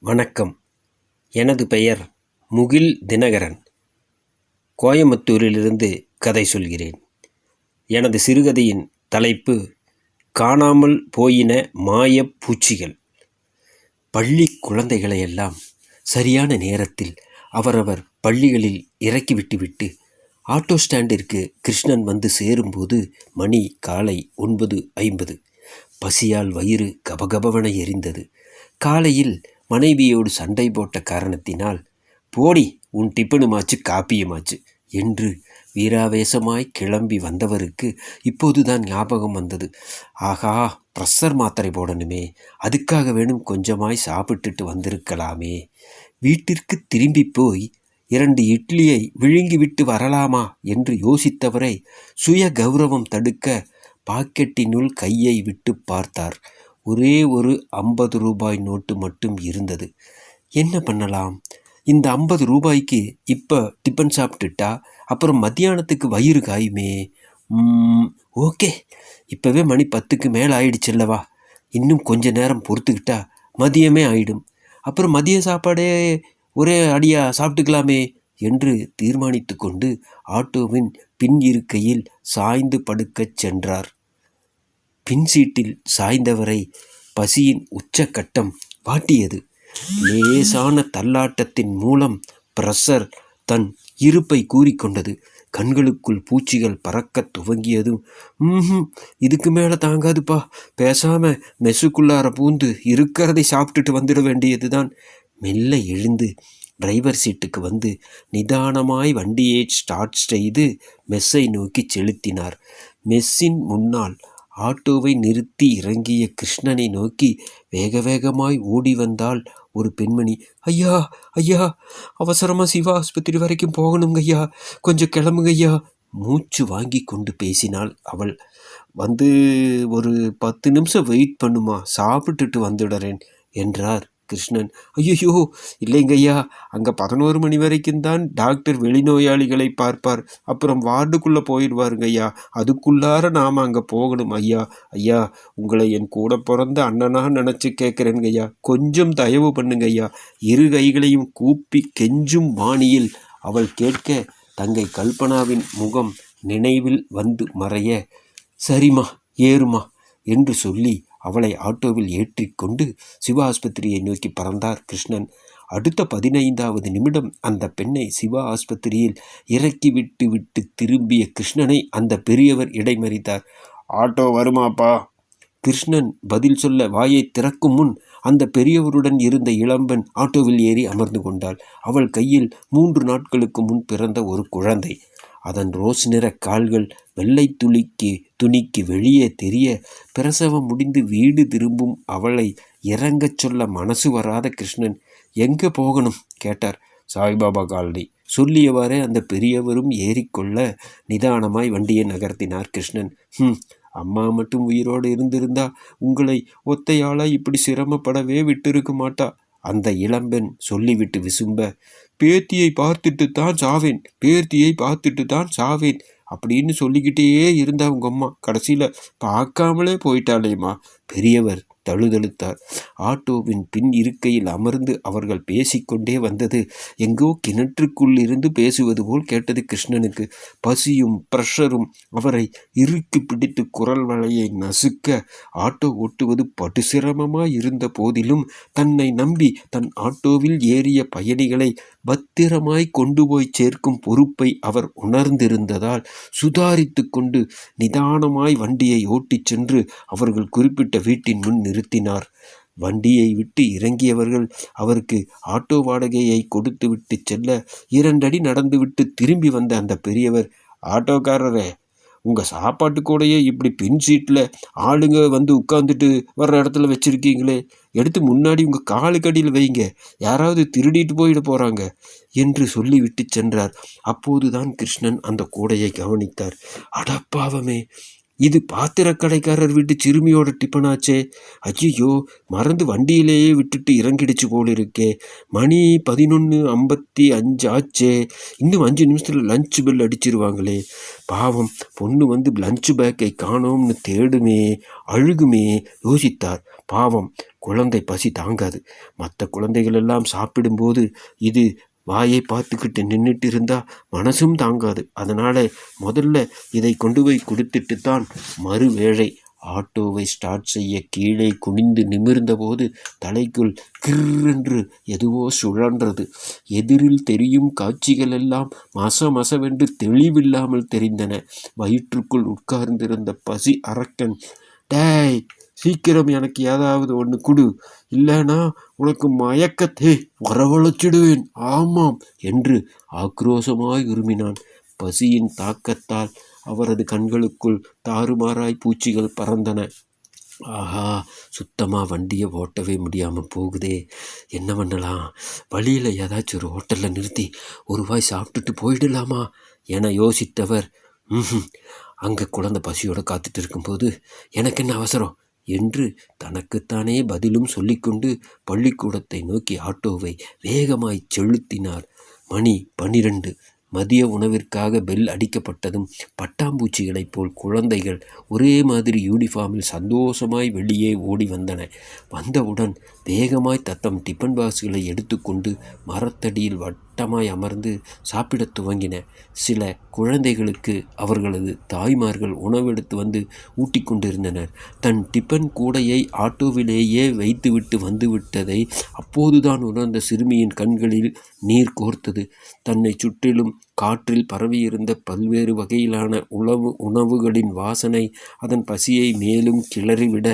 வணக்கம். எனது பெயர் முகில் தினகரன். கோயம்புத்தூரிலிருந்து கதை சொல்கிறேன். எனது சிறுகதையின் தலைப்பு காணாமல் போயின மாயப் பூச்சிகள். பள்ளி குழந்தைகளையெல்லாம் சரியான நேரத்தில் அவரவர் பள்ளிகளில் இறக்கிவிட்டுவிட்டு ஆட்டோ ஸ்டாண்டிற்கு கிருஷ்ணன் வந்து சேரும்போது மணி காலை ஒன்பது ஐம்பது. பசியால் வயிறு கபகபவன எரிந்தது. காலையில் மனைவியோடு சண்டை போட்ட காரணத்தினால் போடி உன் டிப்பனுமாச்சு காப்பியுமாச்சு என்று வீராவேசமாய் கிளம்பி வந்தவருக்கு இப்போதுதான் ஞாபகம் வந்தது. ஆகா ப்ரெஷர் மாத்திரை போடணுமே அதுக்காக வேணும் கொஞ்சமாய் சாப்பிட்டுட்டு வந்திருக்கலாமே. வீட்டிற்கு திரும்பி போய் இரண்டு இட்லியை விழுங்கிவிட்டு வரலாமா? என்று யோசித்தவரை சுய கௌரவம் தடுக்க பாக்கெட்டினுள் கையை விட்டு பார்த்தார். ஒரே ஒரு ஐம்பது ரூபாய் நோட்டு மட்டும் இருந்தது. என்ன பண்ணலாம்? இந்த ஐம்பது ரூபாய்க்கு இப்போ டிஃபன் சாப்பிட்டுட்டா அப்புறம் மத்தியானத்துக்கு வயிறு காயுமே? ஓகே. இப்போவே மணி பத்துக்கு மேலே ஆயிடுச்சுல்லவா இன்னும் கொஞ்ச நேரம் பொறுத்துக்கிட்டா மதியமே ஆயிடும். அப்புறம் மதிய சாப்பாடே ஒரே அடியாக சாப்பிட்டுக்கலாமே என்று தீர்மானித்து கொண்டு ஆட்டோவின் பின் இருக்கையில் சாய்ந்து படுக்கச் சென்றார். பின் சீட்டில் சாய்ந்தவரை பசியின் உச்சக்கட்டம் வாட்டியது. லேசான தள்ளாட்டத்தின் மூலம் பிரஷர் தன் இருப்பை கூறிக்கொண்டது. கண்களுக்குள் பூச்சிகள் பறக்கத் துவங்கியதும் ம் இதுக்கு மேலே தாங்காதுப்பா. பேசாம மெஸ்ஸுக்குள்ளார பூந்து இருக்கிறதை சாப்பிட்டுட்டு வந்துட வேண்டியதுதான். மெல்ல எழுந்து டிரைவர் சீட்டுக்கு வந்து நிதானமாய் வண்டியை ஸ்டார்ட் செய்து மெஸ்ஸை நோக்கி செலுத்தினார். மெஸ்ஸின் முன்னால் ஆட்டோவை நிறுத்தி இறங்கிய கிருஷ்ணனை நோக்கி வேக வேகமாய் ஓடி வந்தாள் ஒரு பெண்மணி. ஐயா ஐயா அவசரமாக சிவா ஆஸ்பத்திரி வரைக்கும் போகணுங்க ஐயா. கொஞ்சம் கிளம்புங்க ஐயா. மூச்சு வாங்கி கொண்டு பேசினாள் அவள். வந்து ஒரு பத்து நிமிஷம் வெயிட் பண்ணுமா. சாப்பிட்டுட்டு வந்துடுறேன் என்றார். கிருஷ்ணன். ஐயோ இல்லைங்கய்யா அங்கே பதினோரு மணி வரைக்கும் தான் டாக்டர் வெளிநோயாளிகளை பார்ப்பார். அப்புறம் வார்டுக்குள்ளே போயிடுவாருங்க ஐயா அதுக்குள்ளார நாம் அங்கே போகணும் ஐயா. ஐயா உங்களை என் கூட பிறந்த அண்ணனாக நினச்சி கேட்குறேங்க ஐயா கொஞ்சம் தயவு பண்ணுங்க ஐயா இரு கைகளையும் கூப்பி கெஞ்சும் வாணியில் அவள் கேட்க தங்கை கல்பனாவின் முகம் நினைவில் வந்து மறைய சரிம்மா ஏறுமா என்று சொல்லி அவளை ஆட்டோவில் ஏற்றிக்கொண்டு சிவா ஆஸ்பத்திரியை நோக்கி பறந்தார் கிருஷ்ணன். அடுத்த பதினைந்தாவது நிமிடம் அந்த பெண்ணை சிவா ஆஸ்பத்திரியில் இறக்கி விட்டு விட்டு திரும்பிய கிருஷ்ணனை அந்த பெரியவர் இடைமறித்தார். ஆட்டோ வருமாப்பா. கிருஷ்ணன் பதில் சொல்ல வாயை திறக்கும் முன் அந்த பெரியவருடன் இருந்த இளம்பெண் ஆட்டோவில் ஏறி அமர்ந்து கொண்டாள். அவள் கையில் மூன்று நாட்களுக்கு முன் பிறந்த ஒரு குழந்தை. அதன் ரோஸ் நிற கால்கள் வெள்ளை துளிக்கு துணிக்கு வெளியே தெரிய பிரசவம் முடிந்து வீடு திரும்பும் அவளை இறங்கச் சொல்ல மனசு வராத கிருஷ்ணன் எங்கே போகணும்? கேட்டார் சாய்பாபா காலனி. சொல்லியவாறே அந்த பெரியவரும் ஏறிக்கொள்ள நிதானமாய் வண்டியை நகர்த்தினார் கிருஷ்ணன். ஹம் அம்மா மட்டும் உயிரோடு இருந்திருந்தா உங்களை ஒத்தையாளா இப்படி சிரமப்படவே விட்டிருக்க மாட்டா. அந்த இளம்பெண் சொல்லிவிட்டு விசும்ப பேத்தியை பார்த்துட்டு தான் சாவேன் பேத்தியை பார்த்துட்டு தான் சாவேன் அப்படின்னு சொல்லிக்கிட்டே இருந்தா உங்க அம்மா. கடைசியில் பார்க்காமலே போயிட்டாளேம்மா. பெரியவர் தழுதழுத்தார். ஆட்டோவின் பின் இருக்கையில் அமர்ந்து அவர்கள் பேசிக்கொண்டே வந்தது எங்கோ கிணற்றுக்குள்ளிருந்து பேசுவது போல் கேட்டது கிருஷ்ணனுக்கு. பசியும் ப்ரெஷரும் அவரை இறுக்கி பிடித்து குரல் வலையை நசுக்க ஆட்டோ ஓட்டுவது படு சிரமமாய் இருந்த போதிலும் தன்னை நம்பி தன் ஆட்டோவில் ஏறிய பயணிகளை பத்திரமாய் கொண்டு போய் சேர்க்கும் பொறுப்பை அவர் உணர்ந்திருந்ததால் சுதாரித்து கொண்டு நிதானமாய் வண்டியை ஓட்டிச் சென்று அவர்கள் குறிப்பிட்ட வீட்டின் முன் நிறுத்தினார். வண்டியை விட்டு இறங்கியவர்கள் அவருக்கு ஆட்டோ வாடகையை கொடுத்துவிட்டு செல்ல இரண்டடி நடந்துவிட்டு திரும்பி வந்த அந்த பெரியவர் ஆட்டோக்காரரே உங்கள் சாப்பாட்டு கூடையே இப்படி பின் சீட்டில் ஆளுங்க வந்து உட்காந்துட்டு வர்ற இடத்துல வச்சுருக்கீங்களே எடுத்து முன்னாடி உங்கள் காலுக்கடியில் வைங்க யாராவது திருடிட்டு போயிட போகிறாங்க என்று சொல்லிவிட்டு சென்றார். அப்போதுதான் கிருஷ்ணன் அந்த கூடையை கவனித்தார். அடப்பாவமே இது பாத்திரக்கடைக்காரர் வீட்டு சிறுமியோட டிப்பனாச்சே. ஐயோ மறந்து வண்டியிலேயே விட்டுட்டு இறங்கிடுச்சு போல் இருக்கே மணி பதினொன்று ஐம்பத்தி அஞ்சு ஆச்சே. இன்னும் அஞ்சு நிமிஷத்தில் லஞ்ச் பெல் அடிச்சிருவாங்களே. பாவம் பொண்ணு வந்து லஞ்ச் பேக்கை காணோம்னு தேடுமே அழுகுமே யோசித்தார். பாவம் குழந்தை பசி தாங்காது. மற்ற குழந்தைகள் எல்லாம் சாப்பிடும்போது இது வாயை பார்த்துக்கிட்டு நின்றுட்டு இருந்தால் மனசும் தாங்காது. அதனால் முதல்ல இதை கொண்டு போய் கொடுத்துட்டு தான் மறுவேளை ஆட்டோவை ஸ்டார்ட் செய்ய கீழே குனிந்து நிமிர்ந்தபோது தலைக்குள் கிர்ரென்று எதுவோ சுழன்றது. எதிரில் தெரியும் காட்சிகள் எல்லாம் மச மசவென்று தெளிவில்லாமல் தெரிந்தன. வயிற்றுக்குள் உட்கார்ந்திருந்த பசி அரக்கன் டேய் சீக்கிரம் எனக்கு ஏதாவது ஒன்று கொடு. இல்லைனா உனக்கு மயக்கத்தை வரவழைச்சிடுவேன். ஆமாம் என்று ஆக்ரோஷமாய் விரும்பினான் பசியின் தாக்கத்தால் அவரது கண்களுக்குள் தாறுமாறாய் பூச்சிகள் பறந்தன. ஆஹா சுத்தமாக வண்டியை ஓட்டவே முடியாமல் போகுதே. என்ன பண்ணலாம்? வழியில் ஏதாச்சும் ஒரு ஹோட்டலில் நிறுத்தி ஒரு வாய் சாப்பிட்டுட்டு போயிடலாமா? என யோசித்தவர் ம் அங்கே குழந்தை பசியோடு காத்துட்டு இருக்கும்போது எனக்கு என்ன அவசரம்? என்று தனக்குத்தானே பதிலும் சொல்லிக்கொண்டு பள்ளிக்கூடத்தை நோக்கி ஆட்டோவை வேகமாய் செலுத்தினார். மணி பனிரெண்டு. மதிய உணவிற்காக பெல் அடிக்கப்பட்டதும் பட்டாம்பூச்சிகளைப் போல் குழந்தைகள் ஒரே மாதிரி யூனிஃபார்மில் சந்தோஷமாய் வெளியே ஓடி வந்தன வந்தவுடன் வேகமாய் தத்தம் டிஃபன் பாக்ஸ்களை எடுத்துக்கொண்டு மரத்தடியில் வட்டமாய் அமர்ந்து சாப்பிடத் துவங்கின சில குழந்தைகளுக்கு அவர்களது தாய்மார்கள் உணவெடுத்து வந்து ஊட்டி கொண்டிருந்தனர். தன் டிபன் கூடையை ஆட்டோவிலேயே வைத்துவிட்டு வந்துவிட்டதை அப்போதுதான் உணர்ந்த சிறுமியின் கண்களில் நீர் கோர்த்தது. தன்னை சுற்றிலும் காற்றில் பரவியிருந்த பல்வேறு வகையிலான உணவு உணவுகளின் வாசனை அதன் பசியை மேலும் கிளறிவிட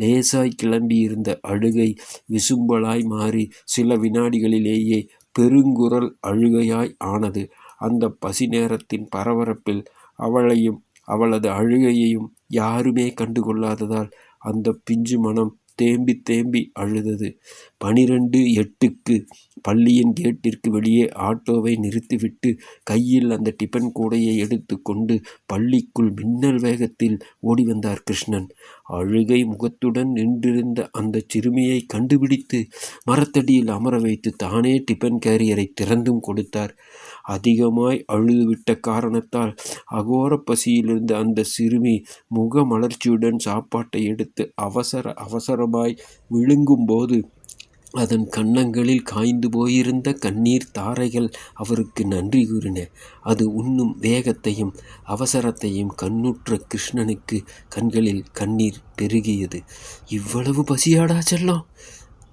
லேசாய் கிளம்பியிருந்த அழுகை விசும்பலாய் மாறி சில வினாடிகளிலேயே பெருங்குரல் அழுகையாய் ஆனது. அந்த பசி நேரத்தின் பரபரப்பில் அவளையும் அவளது அழுகையையும் யாருமே கண்டுகொள்ளாததால் அந்த பிஞ்சு மனம் தேம்பி தேம்பி அழுதது. பனிரெண்டு எட்டுக்கு பள்ளியின் கேட்டிற்கு வெளியே ஆட்டோவை நிறுத்திவிட்டு கையில் அந்த டிபன் கூடையை எடுத்து கொண்டு பள்ளிக்குள் மின்னல் வேகத்தில் ஓடி வந்தார் கிருஷ்ணன். அழுகை முகத்துடன் நின்றிருந்த அந்த சிறுமியை கண்டுபிடித்து மரத்தடியில் அமர வைத்து தானே டிபன் கேரியரை திறந்தும் கொடுத்தார். அதிகமாய் அழுதுவிட்ட காரணத்தால் அகோர பசியிலிருந்த அந்த சிறுமி முகமலர்ச்சியுடன் சாப்பாட்டை எடுத்து அவசர அவசரமாய் விழுங்கும்போது அதன் கன்னங்களில் காய்ந்து போயிருந்த கண்ணீர் தாரைகள் அவருக்கு நன்றி கூறின. அது உண்ணும் வேகத்தையும் அவசரத்தையும் கண்ணுற்ற கிருஷ்ணனுக்கு கண்களில் கண்ணீர் பெருகியது. இவ்வளவு பசியாடா செல்லம்?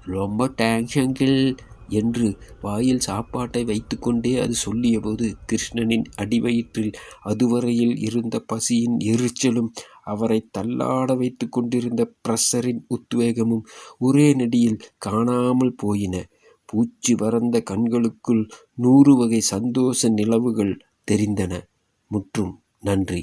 ரொம்ப தேங்க்ஸ் அங்கிள் என்று வாயில் சாப்பாட்டை வைத்துக்கொண்டே அது சொல்லியபோது கிருஷ்ணனின் அடிவயிற்றில் அதுவரையில் இருந்த பசியின் எரிச்சலும் அவரை தள்ளாட வைத்து கொண்டிருந்த பிரஷரின் உத்வேகமும் ஒரே நடியில் காணாமல் போயின. பூச்சி பறந்த கண்களுக்குள் நூறு வகை சந்தோஷ நிலவுகள் தெரிந்தன. முற்றும் நன்றி.